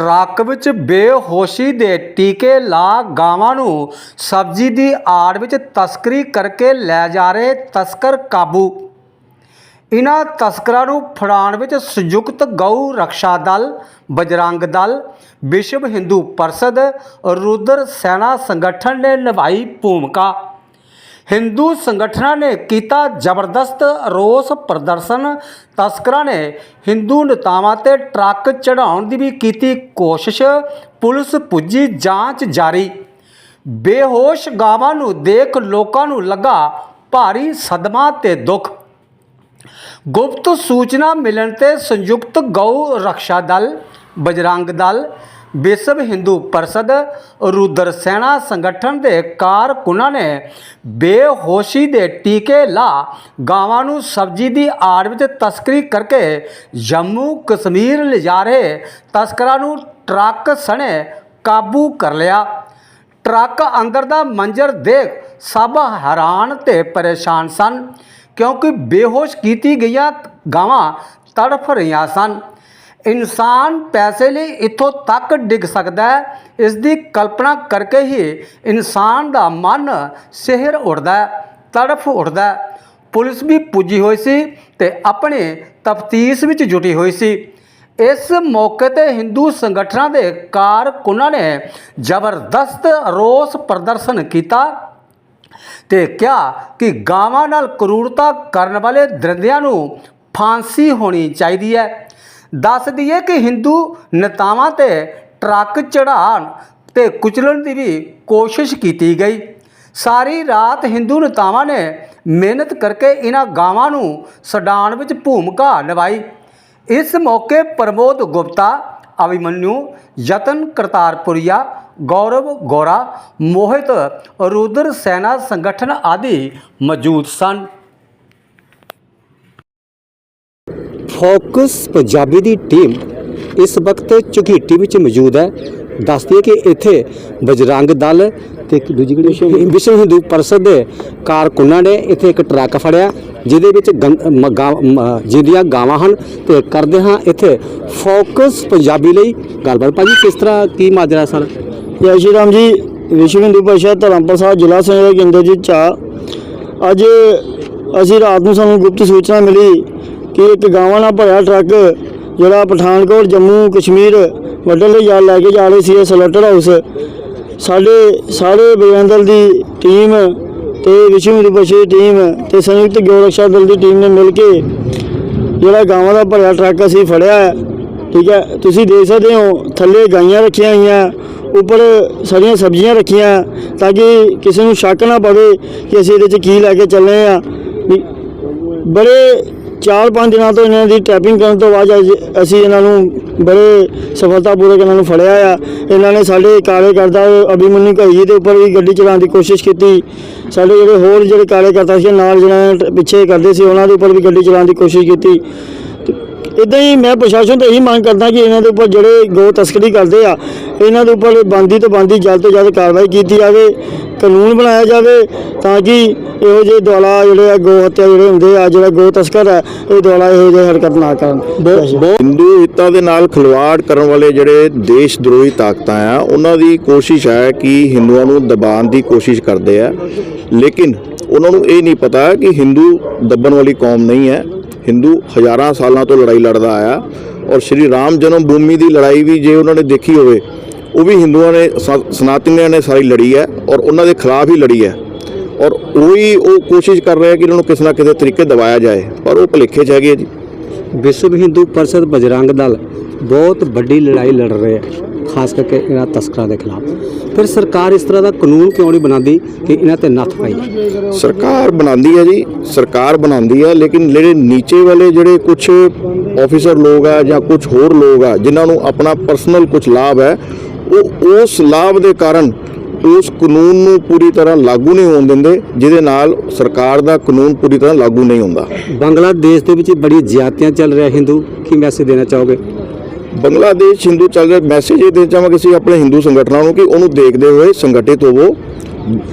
Truck ਵਿੱਚ ਬੇਹੋਸ਼ੀ ਦੇ ਟੀਕੇ ਲਾ ਗਾਵਾਂ ਨੂੰ ਸਬਜ਼ੀ ਦੀ ਆੜ ਵਿੱਚ ਤਸਕਰੀ ਕਰਕੇ ਲੈ ਜਾ ਰਹੇ ਤਸਕਰ ਕਾਬੂ। ਇਨ੍ਹਾਂ ਤਸਕਰਾਂ ਨੂੰ ਫੜਾਉਣ ਵਿੱਚ ਸੰਯੁਕਤ ਗਊ ਰੱਖਿਆ ਦਲ, ਬਜਰੰਗ ਦਲ, ਵਿਸ਼ਵ ਹਿੰਦੂ ਪਰਿਸ਼ਦ, ਰੁਦਰ ਸੈਨਾ ਸੰਗਠਨ ਨੇ ਨਿਭਾਈ ਭੂਮਿਕਾ। ਹਿੰਦੂ ਸੰਗਠਨਾਂ ਨੇ ਕੀਤਾ ਜ਼ਬਰਦਸਤ ਰੋਸ ਪ੍ਰਦਰਸ਼ਨ। ਤਸਕਰਾਂ ਨੇ ਹਿੰਦੂ ਨੇਤਾਵਾਂ ਤੇ ਟਰੱਕ ਚੜਾਉਣ ਦੀ ਵੀ ਕੀਤੀ ਕੋਸ਼ਿਸ਼। ਪੁਲਿਸ ਪੁੱਜੀ ਜਾਂਚ ਜਾਰੀ। ਬੇਹੋਸ਼ ਗਾਵਾਂ ਨੂੰ ਦੇਖ ਲੋਕਾਂ ਨੂੰ ਲੱਗਾ ਭਾਰੀ ਸਦਮਾ ਤੇ ਦੁੱਖ। ਗੁਪਤ ਸੂਚਨਾ ਮਿਲਣ ਤੇ ਸੰਯੁਕਤ ਗਊ ਰੱਖਿਆ ਦਲ, ਬਜਰੰਗ ਦਲ ਵਿਸ਼ਵ ਹਿੰਦੂ ਪਰਿਸ਼ਦ ਰੁਦਰ ਸੈਨਾ ਸੰਗਠਨ ਦੇ ਕਾਰਕੁਨਾਂ ਨੇ ਬੇਹੋਸ਼ੀ ਦੇ ਟੀਕੇ ਲਾ ਗਾਵਾਂ ਨੂੰ ਸਬਜ਼ੀ ਦੀ ਆੜ ਵਿੱਚ ਤਸਕਰੀ ਕਰਕੇ ਜੰਮੂ ਕਸ਼ਮੀਰ ਲਿਜਾ ਰਹੇ ਤਸਕਰਾਂ ਨੂੰ ਟਰੱਕ ਸਣੇ ਕਾਬੂ ਕਰ ਲਿਆ। ਟਰੱਕ ਅੰਦਰ ਦਾ ਮੰਜ਼ਰ ਦੇਖ ਸਭ ਹੈਰਾਨ ਤੇ ਪਰੇਸ਼ਾਨ ਸਨ ਕਿਉਂਕਿ ਬੇਹੋਸ਼ ਕੀਤੀ ਗਈਆਂ ਗਾਵਾਂ ਤੜਫ ਰਹੀਆਂ ਸਨ। ਇਨਸਾਨ ਪੈਸੇ ਲਈ ਇੱਥੋਂ ਤੱਕ ਡਿੱਗ ਸਕਦਾ ਹੈ, ਇਸ ਦੀ ਕਲਪਨਾ ਕਰਕੇ ਹੀ ਇਨਸਾਨ ਦਾ ਮਨ ਸਿਹਰ ਉੱਠਦਾ ਹੈ, ਤੜਫ ਉੱਠਦਾ ਹੈ। ਪੁਲਿਸ ਵੀ ਪੁੱਜੀ ਹੋਈ ਸੀ ਤੇ ਆਪਣੇ ਤਫਤੀਸ਼ ਵਿੱਚ ਜੁਟੀ ਹੋਈ ਸੀ। ਇਸ ਮੌਕੇ ਤੇ ਹਿੰਦੂ ਸੰਗਠਨਾਂ ਦੇ ਕਾਰਕੁਨਾਂ ਨੇ ਜ਼ਬਰਦਸਤ ਰੋਸ ਪ੍ਰਦਰਸ਼ਨ ਕੀਤਾ ਤੇ ਕਿਹਾ ਕਿ ਗਾਵਾਂ ਨਾਲ ਕਰੂਰਤਾ ਕਰਨ ਵਾਲੇ ਦਰਿੰਦਿਆਂ ਨੂੰ ਫਾਂਸੀ ਹੋਣੀ ਚਾਹੀਦੀ ਹੈ। ਦੱਸ ਦਈਏ ਕਿ ਹਿੰਦੂ ਨੇਤਾਵਾਂ ਤੇ ਟਰੱਕ ਚੜਾਉਣ ਤੇ ਕੁਚਲਣ ਦੀ ਵੀ ਕੋਸ਼ਿਸ਼ ਕੀਤੀ ਗਈ। ਸਾਰੀ ਰਾਤ ਹਿੰਦੂ ਨੇਤਾਵਾਂ ਨੇ ਮਿਹਨਤ ਕਰਕੇ ਇਹਨਾਂ ਗਾਵਾਂ ਨੂੰ ਛਡਾਉਣ ਵਿੱਚ ਭੂਮਿਕਾ ਨਿਭਾਈ। ਇਸ ਮੌਕੇ ਪ੍ਰਮੋਦ ਗੁਪਤਾ ਅਭਿਮਨਿਊ ਯਤਨ ਕਰਤਾਰਪੁਰੀਆ, ਗੌਰਵ ਗੋਰਾ, ਮੋਹਿਤ ਰੁਦਰ ਸੈਨਾ ਸੰਗਠਨ ਆਦਿ ਮੌਜੂਦ ਸਨ। ਫੋਕਸ ਪੰਜਾਬੀ ਦੀ ਟੀਮ ਇਸ ਵਕਤ ਝੁਗੀਟੀ ਵਿੱਚ ਮੌਜੂਦ ਹੈ। ਦੱਸਦੀ ਹੈ ਕਿ ਇੱਥੇ ਬਜਰੰਗ ਦਲ ਤੇ ਇੱਕ ਦੂਜੀ ਕਿਹੜੀ ਵਿਸ਼ਵ ਹਿੰਦੂ ਪਰਿਸ਼ਦ ਦੇ ਕਾਰਕੁਨਾਂ ਨੇ ਇੱਥੇ ਇੱਕ ਟਰੱਕ ਫੜਿਆ ਜਿਹਦੇ ਵਿੱਚ ਜਿੰਦੀਆਂ ਗਾਵਾਂ ਹਨ ਤੇ ਕਰਦੇ ਹਾਂ ਇੱਥੇ ਫੋਕਸ ਪੰਜਾਬੀ ਲਈ ਗੱਲਬਾਤ। ਭਾਜੀ ਕਿਸ ਤਰ੍ਹਾਂ ਕੀ ਮਾਜਰਾ ਸਰ? ਜੈ ਸ਼੍ਰੀ ਰਾਮ ਜੀ ਵਿਸ਼ਵ ਹਿੰਦੂ ਪਰਿਸ਼ਦ ਧਰਮਪੁਰ ਸਾਹਿਬ ਜ਼ਿਲ੍ਹਾ ਸੰਯੋਜਕ ਕੇਂਦਰ ਜੀ ਚਾ ਅੱਜ ਅਸੀਂ ਰਾਤ ਨੂੰ ਸਾਨੂੰ ਗੁਪਤ ਸੂਚਨਾ ਮਿਲੀ ਕਿ ਇੱਕ ਗਾਵਾਂ ਨਾਲ ਭਰਿਆ ਟਰੱਕ ਜਿਹੜਾ ਪਠਾਨਕੋਟ, ਜੰਮੂ, ਕਸ਼ਮੀਰ ਵੱਢਣ ਲਈ ਜਾ ਲੈ ਕੇ ਜਾ ਰਹੇ ਸੀ, ਇਹ ਸਲੌਟਰ ਹਾਊਸ। ਸਾਡੇ, ਸਾਰੇ ਬਜਰੰਗ ਦੀ ਟੀਮ ਤੇ ਵਿਸ਼ਵ ਹਿੰਦੂ ਦੀ ਟੀਮ ਤੇ ਸੰਯੁਕਤ ਗਊ ਰੱਖਿਆ ਦਲ ਦੀ ਟੀਮ ਨੇ ਮਿਲ ਕੇ ਜਿਹੜਾ ਗਾਵਾਂ ਦਾ ਭਰਿਆ ਟਰੱਕ ਅਸੀਂ ਫੜਿਆ ਠੀਕ ਹੈ, ਤੁਸੀਂ ਦੇਖ ਸਕਦੇ ਹੋ, ਥੱਲੇ ਗਾਈਆਂ ਰੱਖੀਆਂ ਹੋਈਆਂ, ਉੱਪਰ ਸਾਰੀਆਂ ਸਬਜ਼ੀਆਂ ਰੱਖੀਆਂ, ਤਾਂ ਕਿ ਕਿਸੇ ਨੂੰ ਸ਼ੱਕ ਨਾ ਪਵੇ ਕਿ ਅਸੀਂ ਇਹਦੇ 'ਚ ਕੀ ਲੈ ਕੇ ਚੱਲੇ ਆ ਬੜੇ ਚਾਰ ਪੰਜ ਦਿਨਾਂ ਤੋਂ ਇਹਨਾਂ ਦੀ ਟੈਪਿੰਗ ਕਰਨ ਤੋਂ ਬਾਅਦ ਅੱਜ ਅਸੀਂ ਇਹਨਾਂ ਨੂੰ ਬੜੇ ਸਫਲਤਾਪੂਰਵਕ ਇਹਨਾਂ ਨੂੰ ਫੜਿਆ ਆ। ਇਹਨਾਂ ਨੇ ਸਾਡੇ ਕਾਰਜਕਰਤਾ ਅਭਿਮਨਿਊ ਘਈ ਦੇ ਉੱਪਰ ਵੀ ਗੱਡੀ ਚਲਾਉਣ ਦੀ ਕੋਸ਼ਿਸ਼ ਕੀਤੀ। ਸਾਡੇ ਜਿਹੜੇ ਹੋਰ ਜਿਹੜੇ ਕਾਰਜਕਰਤਾ ਸੀ, ਨਾਲ ਜਿਹੜਾ ਪਿੱਛੇ ਕਰਦੇ ਸੀ, ਉਹਨਾਂ ਦੇ ਉੱਪਰ ਵੀ ਗੱਡੀ ਚਲਾਉਣ ਦੀ ਕੋਸ਼ਿਸ਼ ਕੀਤੀ। ਇਦਾਂ ਹੀ ਮੈਂ ਪ੍ਰਸ਼ਾਸਨ ਤੋਂ ਇਹੀ ਮੰਗ ਕਰਦਾ ਕਿ ਇਹਨਾਂ ਦੇ ਉੱਪਰ ਜਿਹੜੇ ਗੋ ਤਸਕਰੀ ਕਰਦੇ ਆ ਇਹਨਾਂ ਦੇ ਉੱਪਰ ਬੰਦੀ ਤੋਂ ਬੰਦੀ ਜਲਦ ਤੋਂ ਜਲਦ ਕਾਰਵਾਈ ਕੀਤੀ ਜਾਵੇ ਕਾਨੂੰਨ ਬਣਾਇਆ ਜਾਵੇ ਤਾਂ ਕਿ ਇਹੋ ਜਿਹੇ ਦੁਆਲਾ ਜਿਹੜੇ ਆ ਗੋ ਹੱਤਿਆ ਜਿਹੜੇ ਹੁੰਦੇ ਆ ਜਿਹੜਾ ਗੋ ਤਸਕਰ ਹੈ ਇਹ ਦੁਆਲਾ ਇਹੋ ਜਿਹੇ ਹਰਕਤ ਨਾ ਕਰਨ। ਹਿੰਦੂ ਹਿੱਤਾਂ ਦੇ ਨਾਲ ਖਿਲਵਾੜ ਕਰਨ ਵਾਲੇ ਜਿਹੜੇ ਦੇਸ਼ ਦਰੋਹੀ ਤਾਕਤਾਂ ਆ ਉਹਨਾਂ ਦੀ ਕੋਸ਼ਿਸ਼ ਹੈ ਕਿ ਹਿੰਦੂਆਂ ਨੂੰ ਦਬਾਉਣ ਦੀ ਕੋਸ਼ਿਸ਼ ਕਰਦੇ ਆ। ਲੇਕਿਨ ਉਹਨਾਂ ਨੂੰ ਇਹ ਨਹੀਂ ਪਤਾ ਕਿ ਹਿੰਦੂ ਦੱਬਣ ਵਾਲੀ ਕੌਮ ਨਹੀਂ ਹੈ। ਹਿੰਦੂ ਹਜ਼ਾਰਾਂ ਸਾਲਾਂ ਤੋਂ ਲੜਾਈ ਲੜਦਾ ਆਇਆ ਔਰ ਸ਼੍ਰੀ ਰਾਮ ਜਨਮ ਭੂਮੀ ਦੀ ਲੜਾਈ ਵੀ ਜੇ ਉਹਨਾਂ ਨੇ ਦੇਖੀ ਹੋਵੇ, ਉਹ ਵੀ ਹਿੰਦੂਆਂ ਨੇ, ਸ- ਸਨਾਤਨੀਆਂ ਨੇ ਸਾਰੀ ਲੜੀ ਹੈ ਔਰ ਉਹਨਾਂ ਦੇ ਖਿਲਾਫ ਹੀ ਲੜੀ ਹੈ ਔਰ ਉਹੀ ਉਹ ਕੋਸ਼ਿਸ਼ ਕਰ ਰਿਹਾ ਕਿ ਇਹਨਾਂ ਨੂੰ ਕਿਸੇ ਨਾ ਕਿਸੇ ਤਰੀਕੇ ਦਬਾਇਆ ਜਾਏ, ਪਰ ਉਹ ਭੁਲੇਖੇ 'ਚ ਹੈਗੇ ਆ ਜੀ। ਵਿਸ਼ਵ ਹਿੰਦੂ ਪਰਿਸ਼ਦ ਬਜਰੰਗ ਦਲ ਬਹੁਤ ਵੱਡੀ ਲੜਾਈ ਲੜ ਰਹੇ ਹੈ। ਖਾਸ ਕਰਕੇ ਇਹਨਾਂ ਤਸਕਰਾਂ ਦੇ ਖਿਲਾਫ। ਫਿਰ ਸਰਕਾਰ ਇਸ ਤਰ੍ਹਾਂ ਦਾ ਕਾਨੂੰਨ ਕਿਉਂ ਨਹੀਂ ਬਣਾਉਂਦੀ ਕਿ ਇਹਨਾਂ ਤੇ ਨੱਥ ਪਾਈ ਜਾਏ? ਸਰਕਾਰ ਬਣਾਉਂਦੀ ਹੈ ਜੀ ਸਰਕਾਰ ਬਣਾਉਂਦੀ ਹੈ ਲੇਕਿਨ ਜਿਹੜੇ ਨੀਚੇ ਵਾਲੇ ਜਿਹੜੇ ਕੁਝ ਆਫੀਸਰ ਲੋਕ ਆ ਜਾਂ ਕੁਝ ਹੋਰ ਲੋਕ ਆ ਜਿਨ੍ਹਾਂ ਨੂੰ ਆਪਣਾ ਪਰਸਨਲ ਕੁਝ ਲਾਭ ਹੈ ਉਹ ਉਸ ਲਾਭ ਦੇ ਕਾਰਨ ਉਸ ਕਾਨੂੰਨ ਨੂੰ ਪੂਰੀ ਤਰ੍ਹਾਂ ਲਾਗੂ ਨਹੀਂ ਹੋਣ ਦਿੰਦੇ ਜਿਹਦੇ ਨਾਲ ਸਰਕਾਰ ਦਾ ਕਾਨੂੰਨ ਪੂਰੀ ਤਰ੍ਹਾਂ ਲਾਗੂ ਨਹੀਂ ਹੁੰਦਾ। ਬੰਗਲਾਦੇਸ਼ ਦੇ ਵਿੱਚ ਬੜੀ ਜ਼ਿਆਦਤੀਆਂ ਚੱਲ ਰਿਹਾ ਹਿੰਦੂ ਕੀ ਮੈਸੇਜ ਦੇਣਾ ਚਾਹੋਗੇ? ਬੰਗਲਾਦੇਸ਼ ਹਿੰਦੂ ਚੱਲ ਰਿਹਾ ਮੈਸੇਜ ਇਹ ਦੇ ਚਾਹਾਂਗੇ ਅਸੀਂ ਆਪਣੇ ਹਿੰਦੂ ਸੰਗਠਨਾਂ ਨੂੰ ਕਿ ਉਹਨੂੰ ਦੇਖਦੇ ਹੋਏ ਸੰਗਠਿਤ ਹੋਵੋ,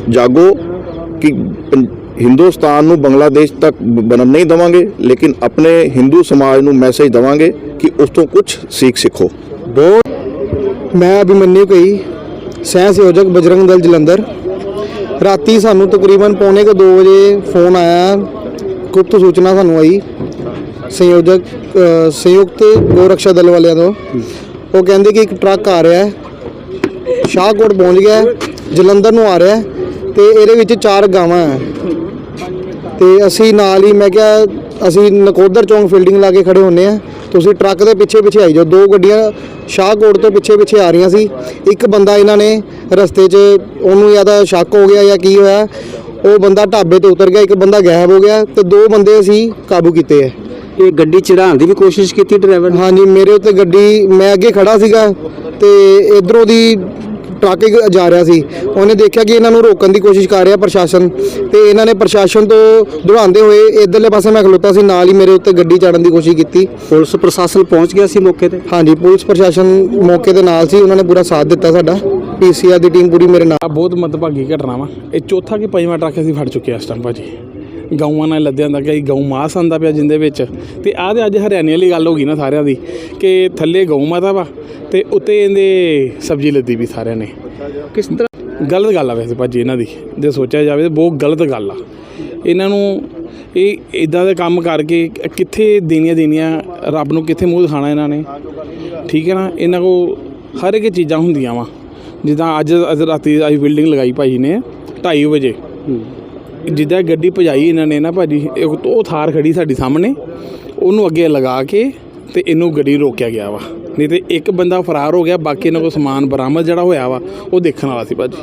ਜਾਗੋ, ਕਿ ਪੰ- ਹਿੰਦੁਸਤਾਨ ਨੂੰ ਬੰਗਲਾਦੇਸ਼ ਤੱਕ ਬਣਨ ਨਹੀਂ ਦਵਾਂਗੇ, ਲੇਕਿਨ ਆਪਣੇ ਹਿੰਦੂ ਸਮਾਜ ਨੂੰ ਮੈਸੇਜ ਦਵਾਂਗੇ ਕਿ ਉਸ ਤੋਂ ਕੁਝ ਸਿੱਖ ਸਿੱਖੋ। ਬਹੁਤ ਮੈਂ ਅਭਿਮਨਿਊ ਕਈ ਸਹਿ ਸੰਯੋਜਕ ਬਜਰੰਗ ਦਲ ਜਲੰਧਰ। ਰਾਤੀ ਸਾਨੂੰ ਤਕਰੀਬਨ ਪੌਣੇ ਕੁ 2 ਵਜੇ ਫੋਨ ਆਇਆ, ਗੁਪਤ ਸੂਚਨਾ ਸਾਨੂੰ ਆਈ। ਸੰਯੋਜਕ ਅ, ਸੰਯੁਕਤ ਗੋ ਰੱਖਿਆ ਦਲ ਵਾਲਿਆਂ ਤੋਂ। ਉਹ ਕਹਿੰਦੇ ਕਿ ਇੱਕ ਟਰੱਕ ਆ ਰਿਹਾ ਹੈ। ਸ਼ਾਹਕੋਟ ਪਹੁੰਚ ਗਿਆ ਹੈ, ਜਲੰਧਰ ਨੂੰ ਆ ਰਿਹਾ ਹੈ ਤੇ ਇਹਦੇ ਵਿੱਚ ਚਾਰ ਗਾਵਾਂ ਹੈ। ਤੇ ਅਸੀਂ ਨਾਲ ਹੀ ਮੈਂ ਕਿਹਾ ਅਸੀਂ ਨਕੋਦਰ ਚੌਂਕ ਫੀਲਡਿੰਗ ਲਾ ਕੇ ਖੜੇ ਹੁੰਨੇ ਆ ਤੁਸੀਂ ਟਰੱਕ ਦੇ ਪਿੱਛੇ ਪਿੱਛੇ ਆਈ ਜਾਓ। ਦੋ ਗੱਡੀਆਂ ਸ਼ਾਹਕੋਟ ਤੋਂ ਪਿੱਛੇ ਪਿੱਛੇ ਆ ਰਹੀਆਂ ਸੀ। ਇੱਕ ਬੰਦਾ ਇਹਨਾਂ ਨੇ ਰਸਤੇ 'ਚ ਉਹਨੂੰ ਜਾਂ ਤਾਂ ਸ਼ੱਕ ਹੋ ਗਿਆ ਜਾਂ ਕੀ ਹੋਇਆ। ਉਹ ਬੰਦਾ ਢਾਬੇ ਤੇ ਉਤਰ ਗਿਆ ਇੱਕ ਬੰਦਾ ਗਾਇਬ ਹੋ ਗਿਆ ਤੇ ਦੋ ਬੰਦੇ ਅਸੀਂ ਕਾਬੂ ਕੀਤੇ ਹੈ। ਇਹ ਗੱਡੀ ਚੜਾਉਣ ਦੀ ਵੀ ਕੋਸ਼ਿਸ਼ ਕੀਤੀ ਡਰਾਈਵਰ ਨੇ? ਹਾਂਜੀ ਮੇਰੇ ਉੱਤੇ ਗੱਡੀ ਮੈਂ ਅੱਗੇ ਖੜਾ ਸੀਗਾ ਤੇ ਇਧਰੋਂ ਦੀ ਟਰੱਕ ਜਾ ਰਿਹਾ ਸੀ। ਉਹਨੇ ਦੇਖਿਆ ਕਿ ਇਹਨਾਂ ਨੂੰ ਰੋਕਣ ਦੀ ਕੋਸ਼ਿਸ਼ ਕਰ ਰਿਹਾ ਪ੍ਰਸ਼ਾਸਨ ਤੇ ਇਹਨਾਂ ਨੇ ਪ੍ਰਸ਼ਾਸਨ ਤੋਂ ਦੌੜਾਉਂਦੇ ਹੋਏ ਇਧਰਲੇ ਪਾਸੇ ਮੈਂ ਖਲੋਤਾ ਸੀ ਨਾਲ ਹੀ ਮੇਰੇ ਉੱਤੇ ਗੱਡੀ ਚੜਨ ਦੀ ਕੋਸ਼ਿਸ਼ ਕੀਤੀ। ਪੁਲਿਸ ਪ੍ਰਸ਼ਾਸਨ ਪਹੁੰਚ ਗਿਆ ਸੀ ਮੌਕੇ ਤੇ? ਹਾਂਜੀ ਪੁਲਿਸ ਪ੍ਰਸ਼ਾਸਨ ਮੌਕੇ ਦੇ ਨਾਲ ਸੀ ਉਹਨਾਂ ਨੇ ਪੂਰਾ ਸਾਥ ਦਿੱਤਾ ਸਾਡਾ। ਪੀਸੀਆਰ ਦੀ ਟੀਮ ਪੂਰੀ ਮੇਰੇ ਨਾਲ। ਬਹੁਤ ਮਤਭਾਗੀ ਘਟਨਾ ਵਾ। ਇਹ ਚੌਥਾ ਕਿ ਪੰਜਵਾਂ ਟਰੱਕ ਅਸੀਂ ਫੜ ਚੁੱਕੇ ਆ ਇਸ ਟਾਈਮ ਭਾਜੀ। ਗਊਆਂ ਨਾਲ ਲੱਦਿਆਂ ਦਾ ਕਿ ਗਊ ਮਾਸ ਆਂਦਾ ਪਿਆ ਜਿੰਦੇ ਵਿੱਚ। ਤੇ ਆਹ ਤੇ ਅੱਜ ਹਰਿਆਣੇ ਵਾਲੀ ਗੱਲ ਹੋ ਗਈ ਨਾ ਸਾਰਿਆਂ ਦੀ ਕਿ ਥੱਲੇ ਗਊ ਮਾਤਾ ਵਾ ਤੇ ਉੱਤੇ ਇਹਦੇ ਸਬਜ਼ੀ ਲੱਦੀ ਵੀ ਸਾਰਿਆਂ ਨੇ। ਕਿਸ ਤਰ੍ਹਾਂ? ਗਲਤ ਗੱਲ ਆ ਵੈਸੇ ਭਾਜੀ ਇਹਨਾਂ ਦੀ ਜੇ ਸੋਚਿਆ ਜਾਵੇ ਤਾਂ ਬਹੁਤ ਗਲਤ ਗੱਲ ਆ। ਇਹਨਾਂ ਨੂੰ ਇਹ ਇਦਾਂ ਦੇ ਕੰਮ ਕਰਕੇ ਕਿੱਥੇ ਦੇਣੀਆਂ ਦੇਣੀਆਂ ਰੱਬ ਨੂੰ ਕਿੱਥੇ ਮੂੰਹ ਦਿਖਾਣਾ ਇਹਨਾਂ ਨੇ। ਠੀਕ ਹੈ ਨਾ? ਇਹਨਾਂ ਕੋ ਹਰ ਇੱਕ ਚੀਜ਼ਾਂ ਹੁੰਦੀਆਂ ਵਾ। ਜਿੱਦਾਂ ਅੱਜ ਅੱਜ ਰਾਤੀ ਅਸੀਂ ਬਿਲਡਿੰਗ ਲਗਾਈ ਭਾਜੀ ਨੇ 2:30 ਵਜੇ। ਜਿੱਦਾਂ ਗੱਡੀ ਭਜਾਈ ਇਹਨਾਂ ਨੇ ਨਾ ਭਾਜੀ, ਇੱਕ ਉਹ ਥਾਰ ਖੜੀ ਸਾਡੀ ਸਾਹਮਣੇ, ਉਹਨੂੰ ਅੱਗੇ ਲਗਾ ਕੇ ਤੇ ਇਹਨੂੰ ਗੱਡੀ ਰੋਕਿਆ ਗਿਆ ਵਾ। ਨਹੀਂ ਤੇ ਇੱਕ ਬੰਦਾ ਫਰਾਰ ਹੋ ਗਿਆ, ਬਾਕੀ ਇਹਨਾਂ ਕੋਲ ਸਮਾਨ ਬਰਾਮਦ ਜਿਹੜਾ ਹੋਇਆ ਵਾ, ਉਹ ਦੇਖਣ ਵਾਲਾ ਸੀ ਭਾਜੀ।